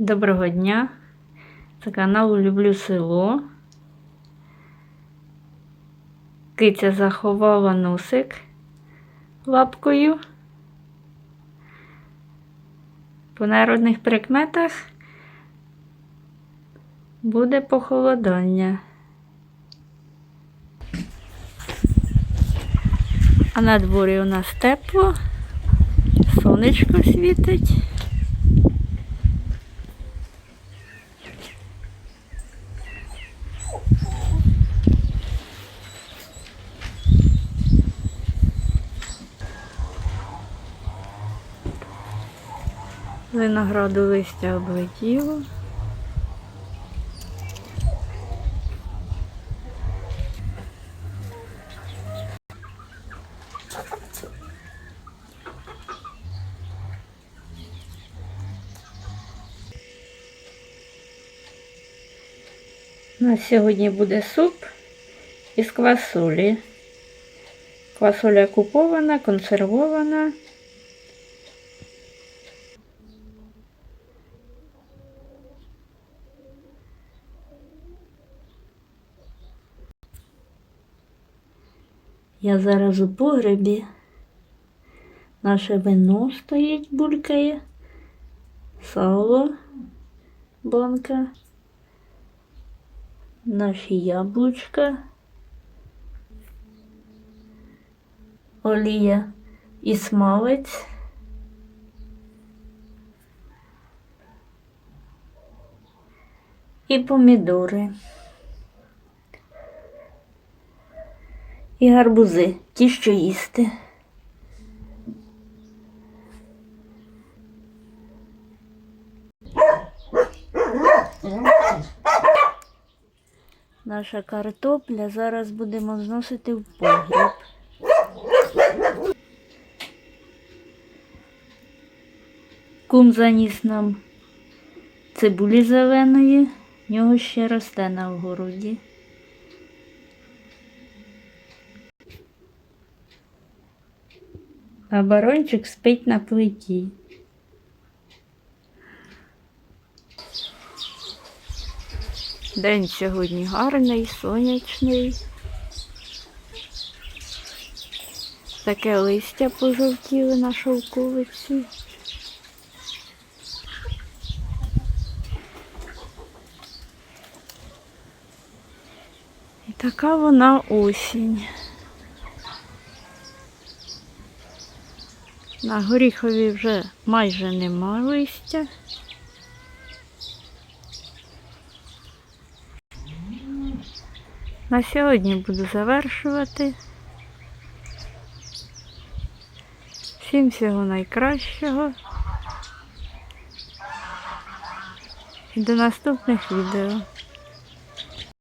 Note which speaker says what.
Speaker 1: Доброго дня. Це канал Люблю село. Киця заховала носик лапкою. По народних прикметах буде похолодання. А на дворі у нас тепло, сонечко світить. Винограду листя облетіло. У нас сьогодні буде суп із квасолі. Квасоля купована, консервована. Я зараз у погребі. Наше вино стоїть, булькає, сало, банка, наші яблучка, олія і смалець. І помідори. І гарбузи, ті, що їсти. Наша картопля зараз будемо зносити в погріб. Кум заніс нам цибулі зеленої, в нього ще росте на огороді. А барончик спить на плиті. День сьогодні гарний, сонячний. Таке листя пожовтіли на шовковиці. І така вона осінь. На горіхові вже майже нема листя. На сьогодні буду завершувати. Всім всього найкращого. І до наступних відео.